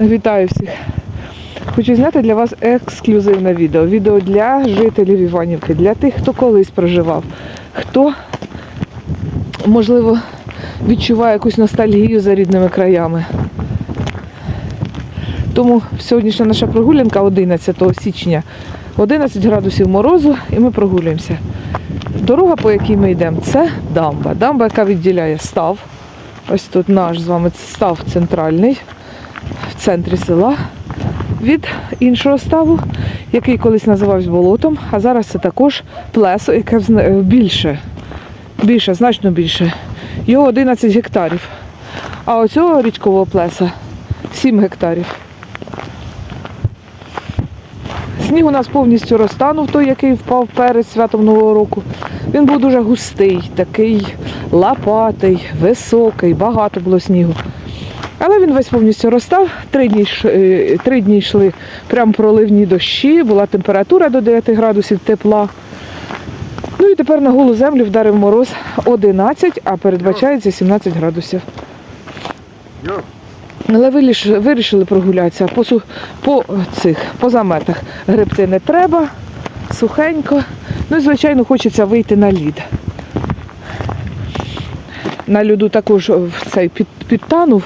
Вітаю всіх. Хочу зняти для вас ексклюзивне відео. Відео для жителів Іванівки, для тих, хто колись проживав, хто, можливо, відчуває якусь ностальгію за рідними краями. Тому сьогоднішня наша прогулянка 11 січня. 11 градусів морозу і ми прогулюємося. Дорога, по якій ми йдемо, це дамба. Дамба, яка відділяє став. Ось тут наш з вами став центральний центрі села від іншого ставу, який колись називався болотом, а зараз це також плесо, яке е, більше, більше, значно більше. Його 11 гектарів. А оцього річкового плеса 7 гектарів. Сніг у нас повністю розтанув, той, який впав перед святом Нового року. Він був дуже густий, такий лопатий, високий, багато було снігу. Але він весь повністю розстав. Три дні, е, три дні йшли прям проливні дощі, була температура до 9 градусів тепла. Ну і тепер на голу землю вдарив мороз 11, а передбачається 17 градусів. Але вирішили прогулятися по, по цих по заметах. Гребти не треба, сухенько. Ну і звичайно хочеться вийти на лід. На льоду також цей під, підтанув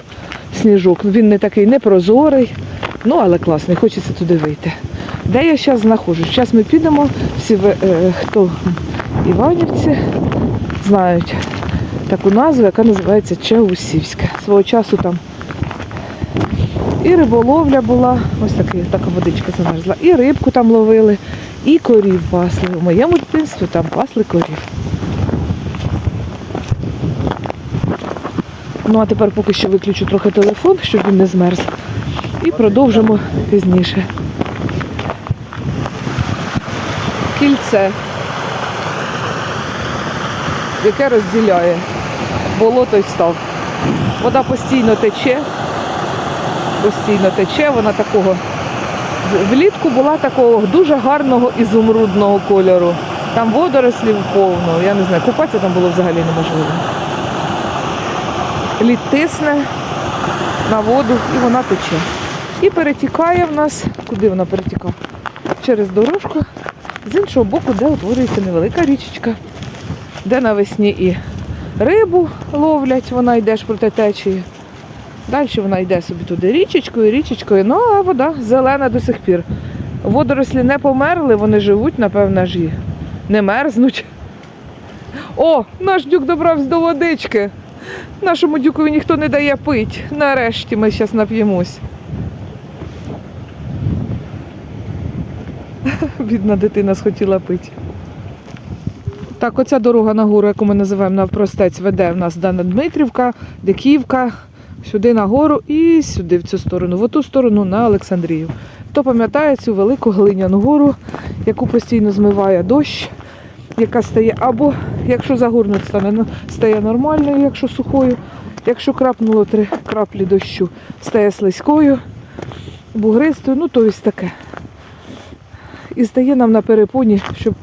сніжок. Він не такий непрозорий, ну але класний, хочеться туди вийти. Де я зараз знаходжусь? Зараз ми підемо, всі е, хто Іванівці знають таку назву, яка називається Чеусівська. Свого часу там і риболовля була, ось такий, така водичка замерзла, і рибку там ловили, і корів пасли. У моєму дитинстві там пасли корів. Ну а тепер поки що виключу трохи телефон, щоб він не змерз. І продовжимо пізніше. Кільце, яке розділяє болото і став. Вода постійно тече, постійно тече, вона такого. Влітку була такого дуже гарного ізумрудного кольору. Там водорослів повно, я не знаю, купатися там було взагалі неможливо лід тисне на воду і вона тече. І перетікає в нас, куди вона перетікає? Через дорожку, з іншого боку, де утворюється невелика річечка, де навесні і рибу ловлять, вона йде ж проти течії. Далі вона йде собі туди річечкою, річечкою, ну а вода зелена до сих пір. Водорослі не померли, вони живуть, напевно, ж і не мерзнуть. О, наш дюк добрався до водички. Нашому дюкові ніхто не дає пить. Нарешті ми зараз нап'ємось. Бідна дитина схотіла пити. Так, оця дорога на гору, яку ми називаємо навпростець, веде в нас Дана Дмитрівка, Диківка, сюди на гору і сюди в цю сторону, в ту сторону на Олександрію. Хто пам'ятає цю велику глиняну гору, яку постійно змиває дощ, яка стає або, якщо загорнуть, стане стає нормальною, якщо сухою. Якщо крапнуло три краплі дощу, стає слизькою, бугристою, ну то ось таке. І стає нам на перепоні, щоб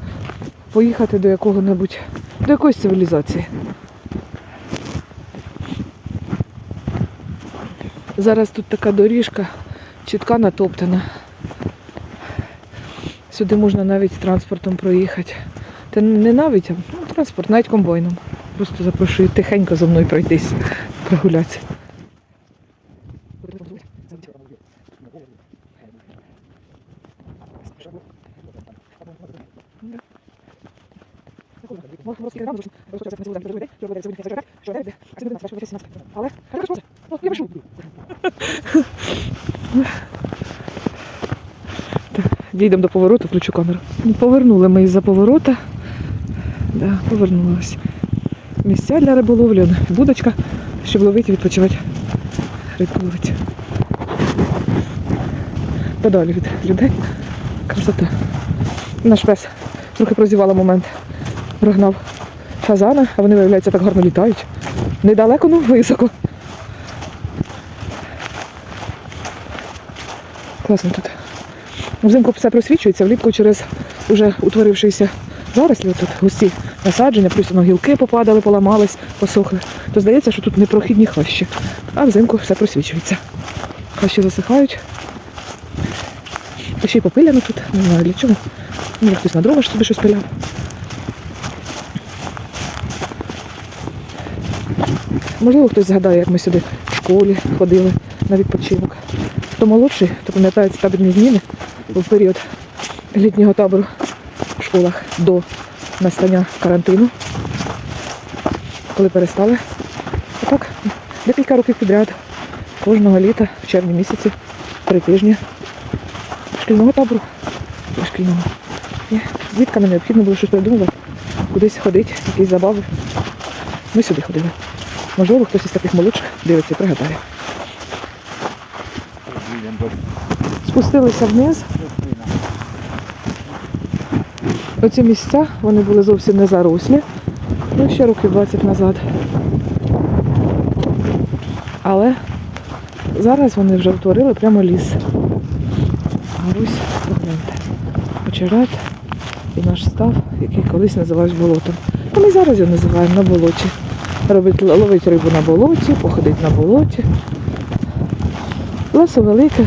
поїхати до якого-небудь, до якоїсь цивілізації. Зараз тут така доріжка, чітка натоптана. Сюди можна навіть транспортом проїхати. Та не навіть, а ну, транспорт, навіть комбайном. Просто запрошую тихенько за мною пройтись, прогулятися. Але. Дійдемо до повороту, включу камеру. Ну, Повернули ми із-за поворота. Да, повернулися. Місця для риболовлі, будочка, щоб ловити відпочивати. Рибку ловити. Подалі від людей. Красота. Наш пес трохи прозівала момент. Прогнав фазана, а вони, виявляється, так гарно літають. Недалеко, ну високо. Класно тут. Взимку все просвічується, влітку через уже утворившися зарослі тут густі насадження, плюс воно гілки попадали, поламались, посохли. То здається, що тут непрохідні хащі. А взимку все просвічується. Хай ще засихають. Та ще й попиляно тут, не знаю для чого. Може хтось на дрова ж собі щось пиляв. Можливо, хтось згадає, як ми сюди в школі ходили на відпочинок. Хто молодший, то пам'ятає ці табірні зміни у період літнього табору в школах до настання карантину, коли перестали. А так, декілька років підряд, кожного літа, в червні місяці, три тижні шкільного табору. Шкільного. І діткам необхідно було щось придумувати, кудись ходити, якісь забави. Ми сюди ходили. Можливо, хтось із таких молодших дивиться і пригадає. Спустилися вниз. Оці місця вони були зовсім не зарослі. Ну, ще років 20 назад. Але зараз вони вже утворили прямо ліс. А ось погляньте. Очерет і наш став, який колись називався болотом. А ми зараз його називаємо на болоті. Робить, ловить рибу на болоті, походить на болоті. Лесо велике.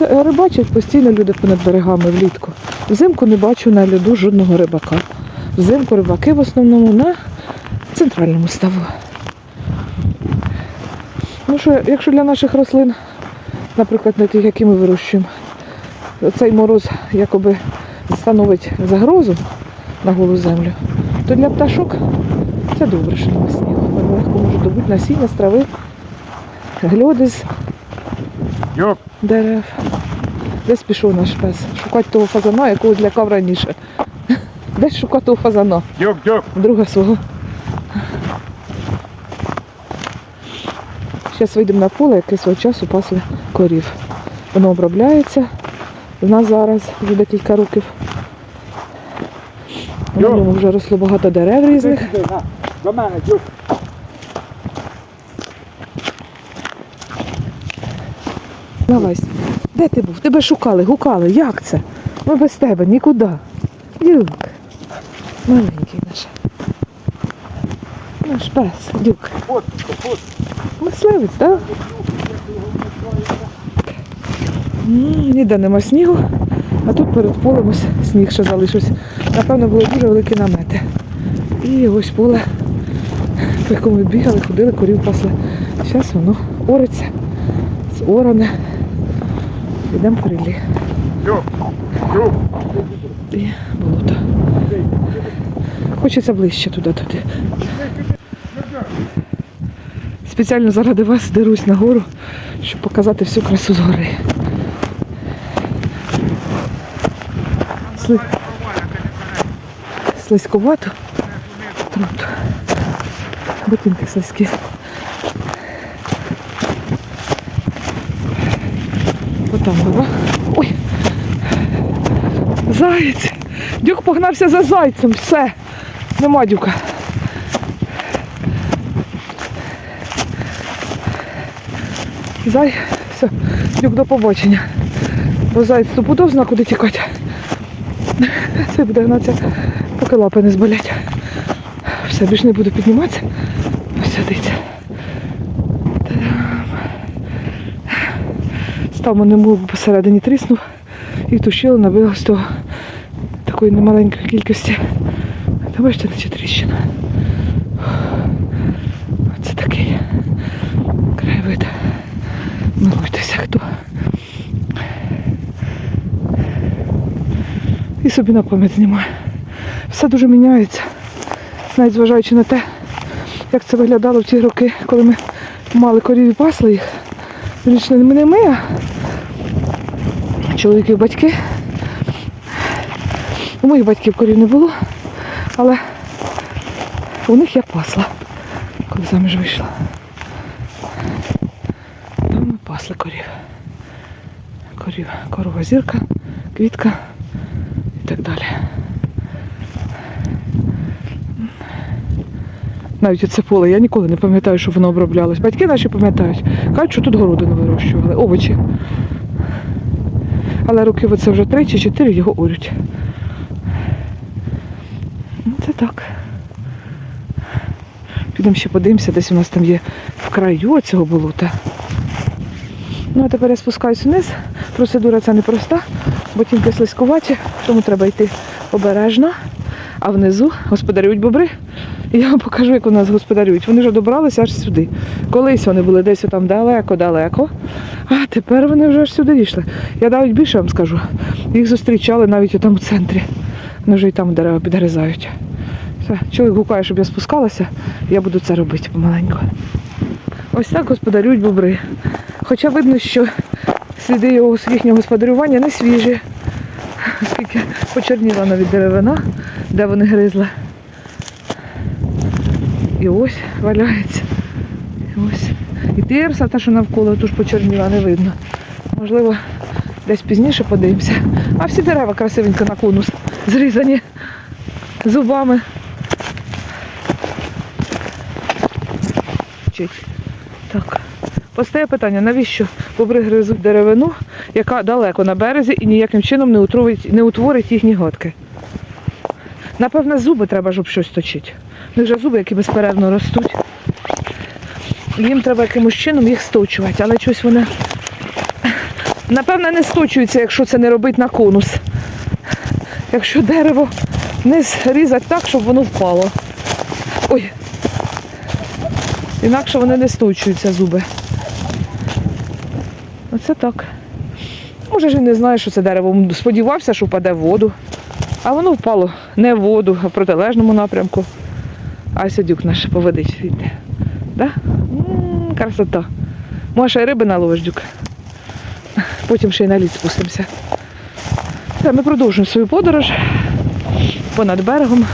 Рибачать постійно люди понад берегами влітку. Взимку не бачу на льоду жодного рибака. Взимку рибаки в основному на центральному ставу. Ну що, якщо для наших рослин, наприклад, на тих, які ми вирощуємо, цей мороз якоби становить загрозу на голу землю, то для пташок це добре, що нема снігу. Вони легко можуть добути насіння з трави, гльоди з дерев. Десь пішов наш пес. Шукати того фазана, якого злякав раніше. Десь шукати того фазана, друга свого. Зараз вийдемо на поле, яке свого часу пасли корів. Воно обробляється. У нас зараз вже декілька років. На ньому вже росло багато дерев різних. До мене, йоп. Давай. Де ти був? Тебе шукали, гукали. Як це? Ми без тебе нікуди. Дюк. Маленький наш. Наш пес, дюк. Мисливець, так? Ніде нема снігу, а тут перед полем ось сніг ще залишився. Напевно, були дуже великі намети. І ось поле, по якому бігали, ходили, корів пасли. Зараз воно ориться, зоране. Йдемо. Йоп, йоп. І болото. Хочеться ближче туди туди. Спеціально заради вас дерусь на гору, щоб показати всю красу згори. Сли... Слизьковато. Тут. Ботинки слизькі. Отам гора. Ой! Заєць! Дюк погнався за зайцем, все. Нема дюка. Зай, все, дюк до побачення. Бо заєць стопудов зна, куди тікати. Це буде гнатися, поки лапи не зболять. Все, більш не буду підніматися. Став мене мов посередині тріснув і тушили набило з того такої немаленької кількості. Та бачите, наче тріщина. Оце такий краєвид. Милуйтеся хто. І собі на пам'ять знімаю. Все дуже міняється. Навіть зважаючи на те, як це виглядало в ті роки, коли ми мали корів і пасли їх. Лічно не ми, а чоловіки і батьки. У моїх батьків корів не було, але у них я пасла, коли заміж вийшла. Там ми пасли корів. Корів, корова зірка, квітка і так далі. Навіть оце поле, я ніколи не пам'ятаю, що воно оброблялось. Батьки наші пам'ятають. Кажуть, що тут городину вирощували, овочі. Але років оце вже три чи чотири його орють. Ну, Це так. Підемо ще подивимося, десь у нас там є в краю цього болота. Ну а тепер я спускаюсь вниз. Процедура ця непроста, бо тільки слизькуваті, тому треба йти обережно. А внизу господарюють бобри. І я вам покажу, як у нас господарюють. Вони вже добралися аж сюди. Колись вони були десь там далеко-далеко, а тепер вони вже аж сюди дійшли. Я навіть більше вам скажу. Їх зустрічали навіть у центрі. Вони вже і там дерева підгризають. Все, чоловік гукає, щоб я спускалася, я буду це робити помаленьку. Ось так господарюють бобри. Хоча видно, що сліди його їхнього господарювання не свіжі, оскільки почерніла навіть деревина, де вони гризли. І ось валяється. І ось. І тирса, та, що навколо, тож почерніла, не видно. Можливо, десь пізніше подивимося. А всі дерева красивенько на конус зрізані зубами. Так. Постає питання, навіщо бобри гризуть деревину, яка далеко на березі і ніяким чином не утворить, не утворить їхні гадки. Напевне, зуби треба, щоб щось точити. У них же зуби, які безперервно ростуть. Їм треба якимось чином їх сточувати, але щось вони, напевне, не сточуються, якщо це не робить на конус. Якщо дерево не зрізати так, щоб воно впало. Ой. Інакше вони не сточуються зуби. Оце так. Може ж і не знає, що це дерево. Сподівався, що впаде в воду. А воно впало не в воду, а в протилежному напрямку. А сядюк наш по водичці. Да? Красота. Може, ще риби наловиш, дюк. Потім ще й на лід спустимося. Та ми продовжуємо свою подорож понад берегом.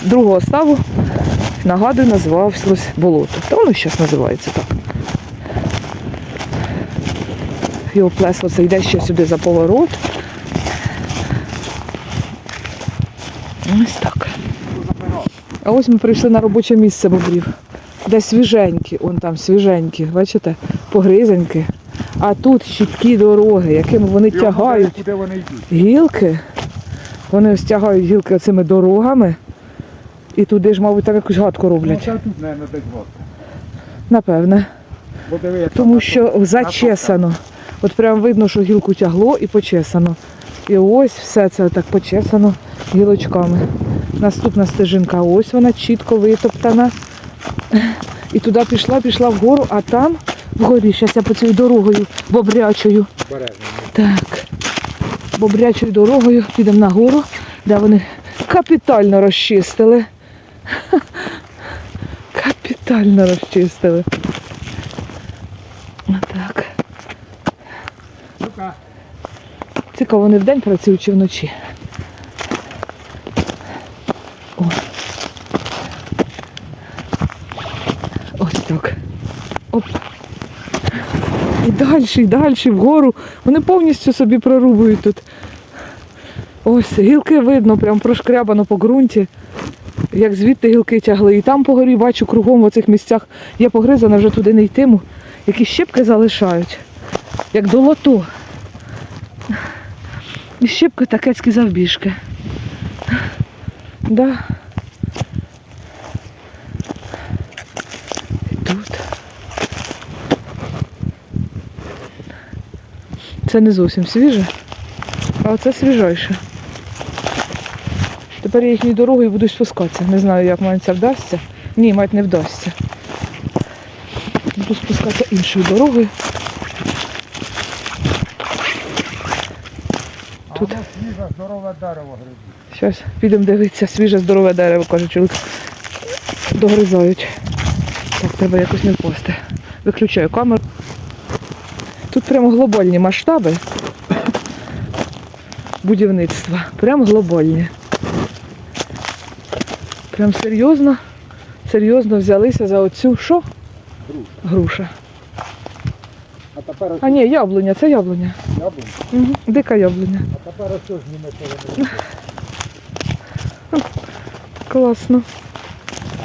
З другого ставу, нагадую, називалось болото. Та воно зараз називається так. Його плесло це йде ще сюди за поворот. Ось так. А ось ми прийшли на робоче місце бобрів. Де свіженькі, он там свіженькі, бачите, погризенькі. А тут щіткі дороги, якими вони тягають Куди вони йдуть? гілки. Вони ось тягають гілки цими дорогами. І туди ж, мабуть, там якусь гадку Ну, роблять. це тут, мабуть, десь водка. Напевне. Бо диви, як Тому там що зачесано. От прям видно, що гілку тягло і почесано. І ось все це так почесано гілочками. Наступна стежинка, ось вона чітко витоптана. І туди пішла, пішла вгору, а там вгорі, зараз я по цією дорогою бобрячою. Так. Бобрячою дорогою підемо нагору, де вони капітально розчистили. Капітально розчистили. Отак. Цікаво, вони вдень працюють чи вночі. О. Ось так. Оп. І далі, і далі, вгору. Вони повністю собі прорубують тут. Ось, гілки видно, прям прошкрябано по ґрунті. Як звідти гілки тягли. І там по горі бачу кругом в оцих місцях є погризана, вже туди не йтиму. Які щепки залишають. Як долото. І щепки такецькі завбіжки. Да. І тут. Це не зовсім свіже, а оце свіжайше. Тепер я їхньою дорогою буду спускатися. Не знаю, як мені це вдасться. Ні, мать не вдасться. Буду спускатися іншою дорогою. Тут. свіже, здорове дерево грибі. Зараз підемо дивитися, свіже здорове дерево, каже чоловік. Догризають. Так, треба якось не впасти. Виключаю камеру. Тут прямо глобальні масштаби будівництва. Прям глобальні. Прям серйозно, серйозно взялися за оцю що? Груша. Груша. А тепер А ні, яблуня, це яблуня. яблунь. Угу. Дика яблуня. А тепер ось половину. Класно.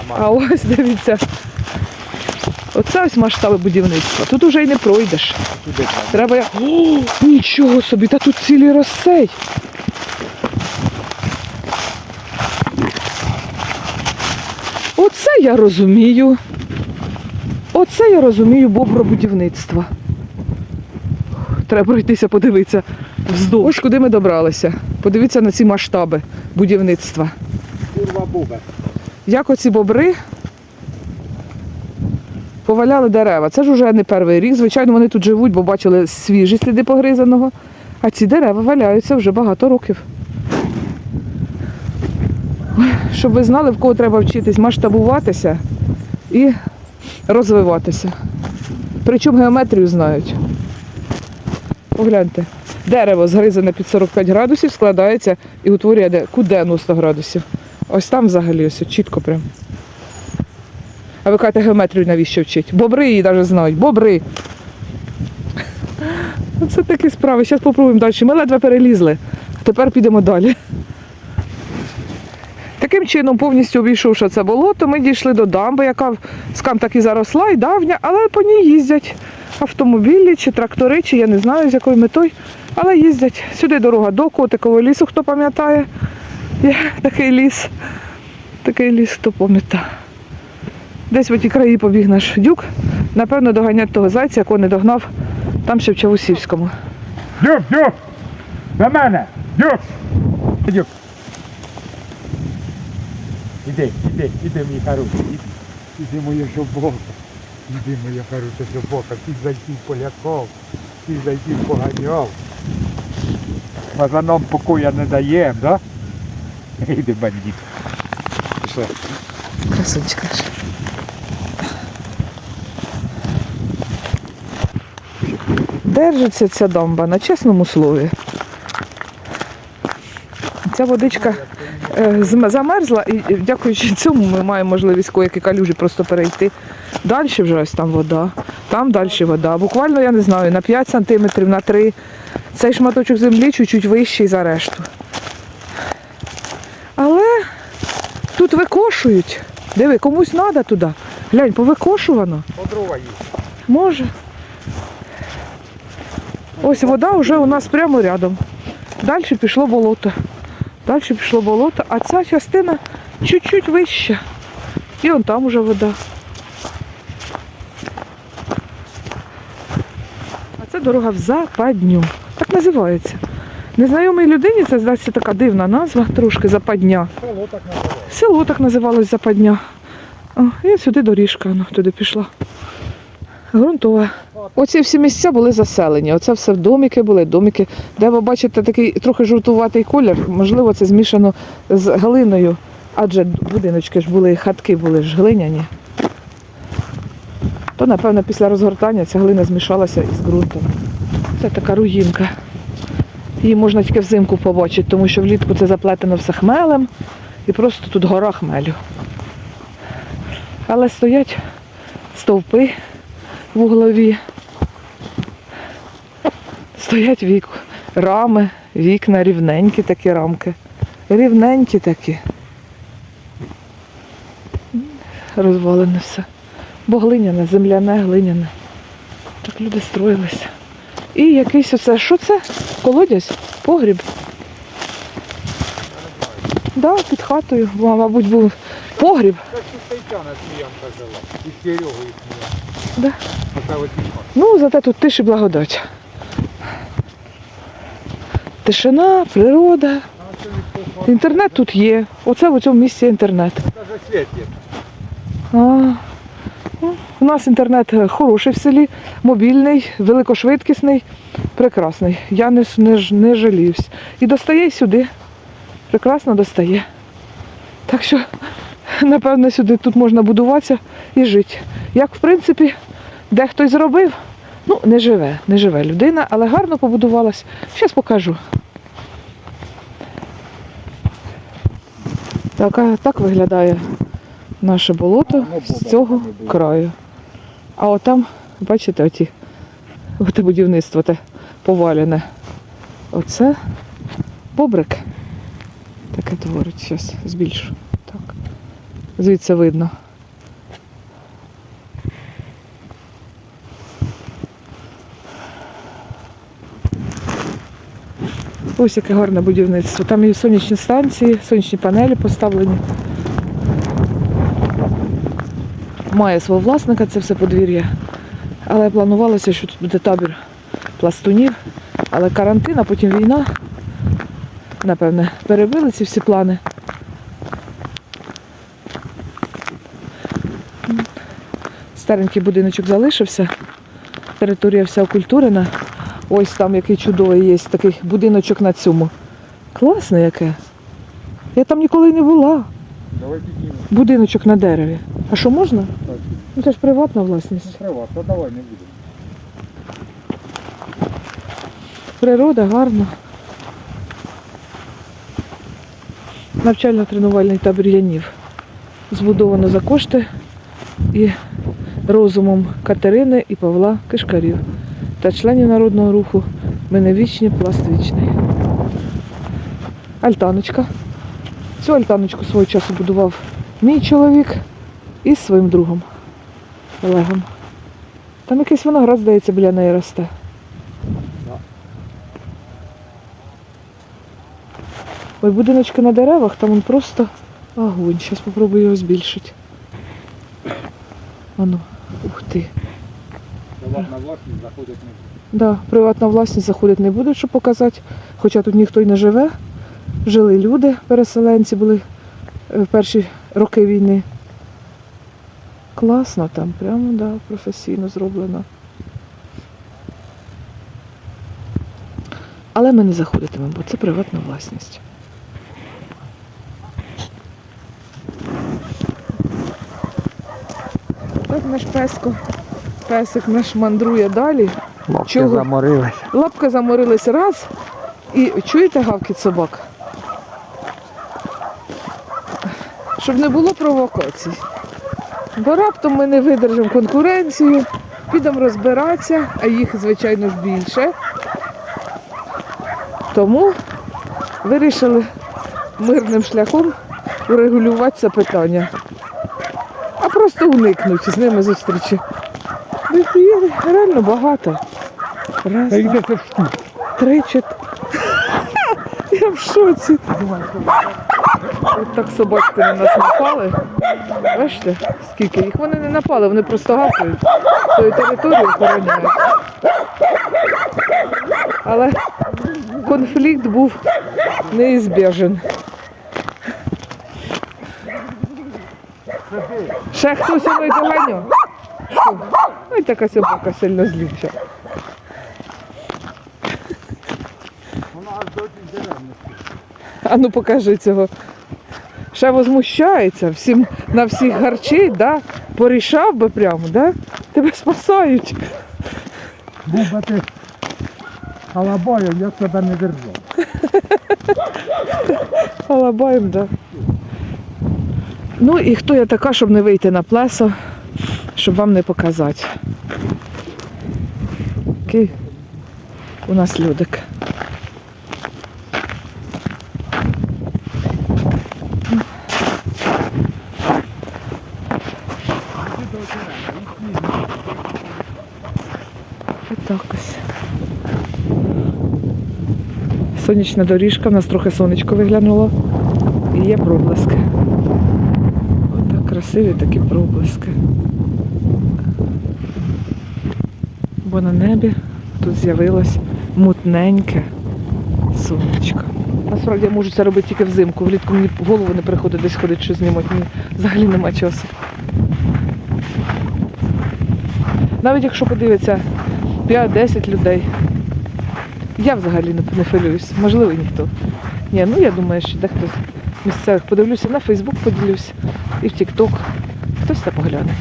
А ось дивіться. Оце ось масштаби будівництва. Тут уже й не пройдеш. Треба я. О, нічого собі, та тут цілий розсей. я розумію. Оце я розумію бобробудівництва. Треба пройтися, подивитися вздовж. Ось куди ми добралися. Подивіться на ці масштаби будівництва. Курва бубе. Як оці бобри поваляли дерева. Це ж уже не перший рік. Звичайно, вони тут живуть, бо бачили свіжі сліди погризаного. А ці дерева валяються вже багато років. Щоб ви знали, в кого треба вчитись масштабуватися і розвиватися. Причому геометрію знають. Погляньте, дерево згризане під 45 градусів, складається і утворює де? ку 90 градусів. Ось там взагалі ось чітко прям. А ви кажете, геометрію навіщо вчить? Бобри її навіть знають. Бобри. Оце такі справи. Зараз попробуємо далі. Ми ледве перелізли. Тепер підемо далі. Таким чином, повністю обійшовши це болото, ми дійшли до дамби, яка скам таки заросла і давня, але по ній їздять автомобілі чи трактори, чи я не знаю з якою метою, але їздять. Сюди дорога до Котикового лісу, хто пам'ятає. Такий ліс. Такий ліс, хто пам'ятає. Десь в ті краї побіг наш дюк. Напевно, доганять того зайця, якого не догнав там ще в Чавусівському. Дюк, дюк! До мене! Дюк! Дюк! Іди, іди, іди, мій хороший, іди. Іди, моє жобока. Іди, моя хороша жобока. Ти зайти поляков, ти зайти поганяв. Мазаном покоя не даєм, да? Іди, бандит. Пішли. Красунчика Держиться ця дамба на чесному слові. Ця водичка е, замерзла і дякуючи цьому ми маємо можливість коякі калюжі просто перейти. Далі вже ось там вода, там далі вода. Буквально, я не знаю, на 5 сантиметрів, на 3. Цей шматочок землі чуть-чуть вищий за решту. Але тут викошують. Диви, комусь треба туди. Глянь, повикошувано. Подрова їсть. Може. Ось вода вже у нас прямо рядом. Далі пішло болото. Далі пішло болото, а ця частина чуть-чуть вища. І он там уже вода. А це дорога в Западню. Так називається. Незнайомій людині це здається така дивна назва, трошки Западня. Село так називає. Село так називалось Западня. О, і сюди доріжка ну, туди пішла. Грунтове. Оці всі місця були заселені. Оце все доміки були, доміки. Де ви бачите такий трохи жовтуватий колір, можливо, це змішано з глиною. Адже будиночки ж були, хатки були ж глиняні. То, напевно, після розгортання ця глина змішалася із ґрунтом. Це така руїнка. Її можна тільки взимку побачити, тому що влітку це заплетено все хмелем і просто тут гора хмелю. Але стоять стовпи в углові. Стоять вік, рами, вікна, рівненькі такі рамки. Рівненькі такі. Розвалене все. Бо глиняне, земляне, глиняне. Так люди строїлися. І якийсь оце, що це? Колодязь? Погріб? Да, під хатою, мабуть, був погріб. Це ж Тетяна сміянка жила. І з Серегою сміянка. Да. Ну, зате тут тиш і благодать. Тишина, природа. Інтернет тут є. Оце в цьому місці інтернет. Даже світ є. А, ну, у нас інтернет хороший в селі, мобільний, великошвидкісний, прекрасний. Я не, не, не жаліюсь. І достає сюди. Прекрасно достає. Так що, напевно, сюди тут можна будуватися і жити. Як, в принципі, дехто й зробив, ну, не живе, не живе людина, але гарно побудувалась. Зараз покажу. Так, а- так виглядає наше болото ну, з цього краю. А отам, бачите, оті, оте будівництво те повалене. Оце бобрик. Таке творить. Зараз збільшу. Звідси видно. Ось яке гарне будівництво. Там і сонячні станції, сонячні панелі поставлені. має свого власника, це все подвір'я. Але планувалося, що тут буде табір пластунів. Але карантин, а потім війна. Напевне, перебили ці всі плани. Старенький будиночок залишився. Територія вся окультурена. Ось там який чудовий є такий будиночок на цьому. Класне яке. Я там ніколи не була. Давай піднімемо. Будиночок на дереві. А що можна? Так. Ну це ж приватна власність. Права, то давай не будемо. Природа гарна. Навчально-тренувальний табір Янів. Збудовано за кошти і розумом Катерини і Павла Кишкарів та членів народного руху Ми не вічні. Альтаночка. Цю альтаночку свого часу будував мій чоловік із своїм другом Олегом. Там якийсь виноград, здається, біля неї росте. Ой, будиночки на деревах, там он просто огонь. Зараз спробую його збільшити. Ану, ух ти. Приватна власність заходить не буде. Да, приватна власність заходити не буде, щоб показати. Хоча тут ніхто й не живе. Жили люди, переселенці були е, в перші роки війни. Класно там, прямо да, професійно зроблено. Але ми не заходитимемо, бо це приватна власність. Наш песко, песик наш мандрує далі. Лапки Чого? заморились. Лапка заморилась раз. І чуєте гавкіт собак? Щоб не було провокацій. Бо раптом ми не видержимо конкуренцію, підемо розбиратися, а їх, звичайно ж, більше. Тому вирішили мирним шляхом урегулювати це питання. А просто уникнути з ними зустрічі. Їх є реально багато. Раз, Та два, йде штук. Три, чотири. Я в шоці. От так собачки на нас напали. Бачите, скільки їх? Вони не напали, вони просто гавкають. Свою територію охороняють. Але конфлікт був неізбежен. Ще хтось й доганяв. Ой, така собака сильно злюча. Вона аж до тих дерев не А ну покажи цього. Ще возмущається, всім, на всіх гарчить, да? порішав би прямо, да? тебе спасають. Був би ти алабаєм, я б тебе не держав. Алабаєм, да. Ну і хто я така, щоб не вийти на плесо, щоб вам не показати. Який у нас людик. Отак ось. Сонячна доріжка, в нас трохи сонечко виглянуло. І є проблиски. Красиві такі проблиски. Бо на небі тут з'явилось мутненьке сонечко. Насправді я можу це робити тільки взимку. Влітку мені в голову не приходить десь ходити, що знімати. Мені взагалі нема часу. Навіть якщо подивиться 5-10 людей, я взагалі не, хвилююсь. Можливо, ніхто. Ні, ну я думаю, що дехто з місцевих подивлюся, на Фейсбук поділюсь і в Тік-Ток. Хтось це погляне.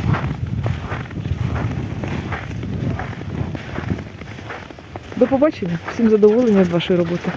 До побачення. Всім задоволення від вашої роботи.